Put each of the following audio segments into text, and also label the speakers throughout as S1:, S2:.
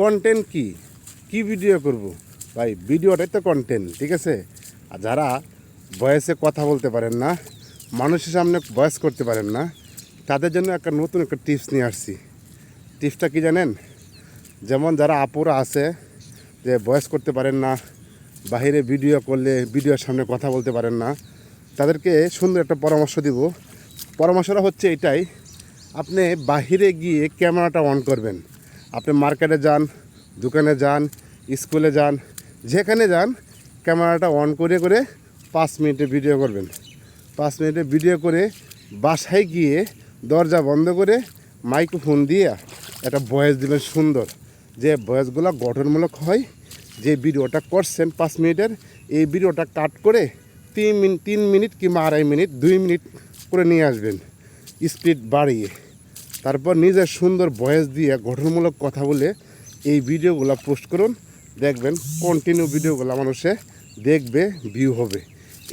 S1: Content কি? কি video করব? ভাই ভিডিওটাই তো কন্টেন্ট ঠিক আছে? আর যারা বয়সে কথা বলতে পারেন না, মানুষের সামনে বয়স করতে পারেন না, তাদের জন্য একটা নতুন একটা টিপস নিয়ে আসছি। টিপসটা কি জানেন? যেমন যারা আপুরা আছে, যে বয়স করতে পারেন না বাইরে ভিডিও করলে ভিডিওর সামনে কথা বলতে পারেন না, তাদেরকে সুন্দর একটা পরামর্শ দিব। পরামর্শটা হচ্ছে এটাই, আপনি বাহিরে গিয়ে ক্যামেরাটা অন করবেন। আপনি মার্কেটে যান, দোকানে যান, স্কুলে যান, যেখানে যান, ক্যামেরাটা অন করে করে পাঁচ মিনিটে ভিডিও করবেন। পাঁচ মিনিটে ভিডিও করে বাসায় গিয়ে দরজা বন্ধ করে মাইক্রোফোন দিয়ে একটা ভয়েস দিবেন সুন্দর। যে ভয়েসগুলো গঠনমূলক হয়, যে ভিডিওটা করছেন পাঁচ মিনিটের, এই ভিডিওটা কাট করে তিন মিনিট তিন মিনিট কিংবা আড়াই মিনিট, দুই মিনিট করে নিয়ে আসবেন। স্পিড বাড়িয়ে। তারপর নিজের সুন্দর ভয়েস দিয়ে গঠনমূলক কথা বলে এই ভিডিওগুলো পোস্ট করুন। দেখবেন কন্টিনিউ ভিডিওগুলো মানুষে দেখবে ভিউ হবে।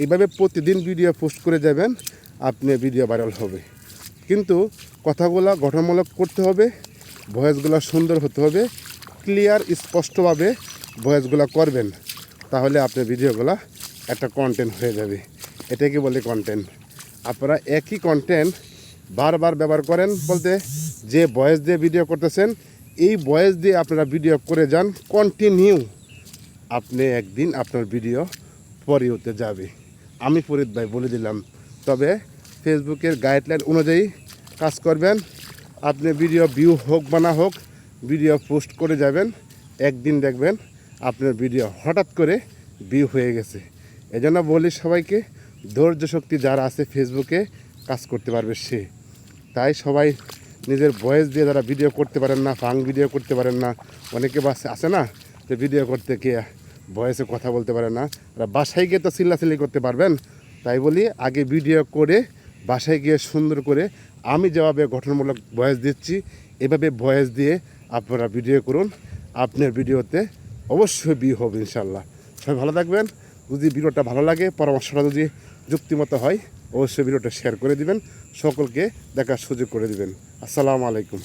S1: এভাবে প্রতিদিন ভিডিও পোস্ট করে যাবেন, আপনি ভিডিও ভাইরাল হবে। কিন্তু কথাগুলো গঠনমূলক করতে হবে, ভয়েসগুলো সুন্দর হতে হবে ক্লিয়ার স্পষ্টভাবে ভয়েসগুলো করবেন, তাহলে আপনার ভিডিওগুলো একটা কন্টেন্ট হয়ে যাবে। এটাকে বলে কন্টেন্ট আপনারা একই কন্টেন্ট বারবার ব্যবহার করেন বলতে যে ভয়েস দিয়ে ভিডিও করতেছেন, এই ভয়েস দিয়ে আপনারা ভিডিও করে যান কন্টিনিউ আপনি একদিন আপনার ভিডিও পরে হতে যাবে। আমি ফরিদ ভাই বলে দিলাম। তবে ফেসবুকের গাইডলাইন অনুযায়ী কাজ করবেন, আপনি ভিডিও ভিউ হোক বা না হোক ভিডিও পোস্ট করে যাবেন, একদিন দেখবেন আপনার ভিডিও হঠাৎ করে ভিউ হয়ে গেছে। এজন্য বলি সবাইকে, ধৈর্য শক্তি যারা আছে ফেসবুকে কাজ করতে পারবে সে। তাই সবাই নিজের ভয়েস দিয়ে যারা ভিডিও করতে পারেন না ফাং ভিডিও করতে পারেন না, অনেকে বাস আছে না যে ভিডিও করতে গিয়ে ভয়েসে কথা বলতে পারে না আর বাসায় গিয়ে তো চিল্লাচিল্লি করতে পারবেন। তাই বলি আগে ভিডিও করে বাসায় গিয়ে সুন্দর করে আমি যেভাবে গঠনমূলক ভয়েস দিচ্ছি, এভাবে ভয়েস দিয়ে আপনারা ভিডিও করুন। আপনার ভিডিওতে অবশ্যই বিয়ে হবে ইনশাল্লাহ সবাই ভালো থাকবেন। যদি ভিডিওটা ভালো লাগে, পরামর্শটা যদি যুক্তিমতো হয় অবশ্যই ভিডিওটা শেয়ার করে দিবেন। সকলকে দেখার সুযোগ করে দিবেন। আসসালামু আলাইকুম।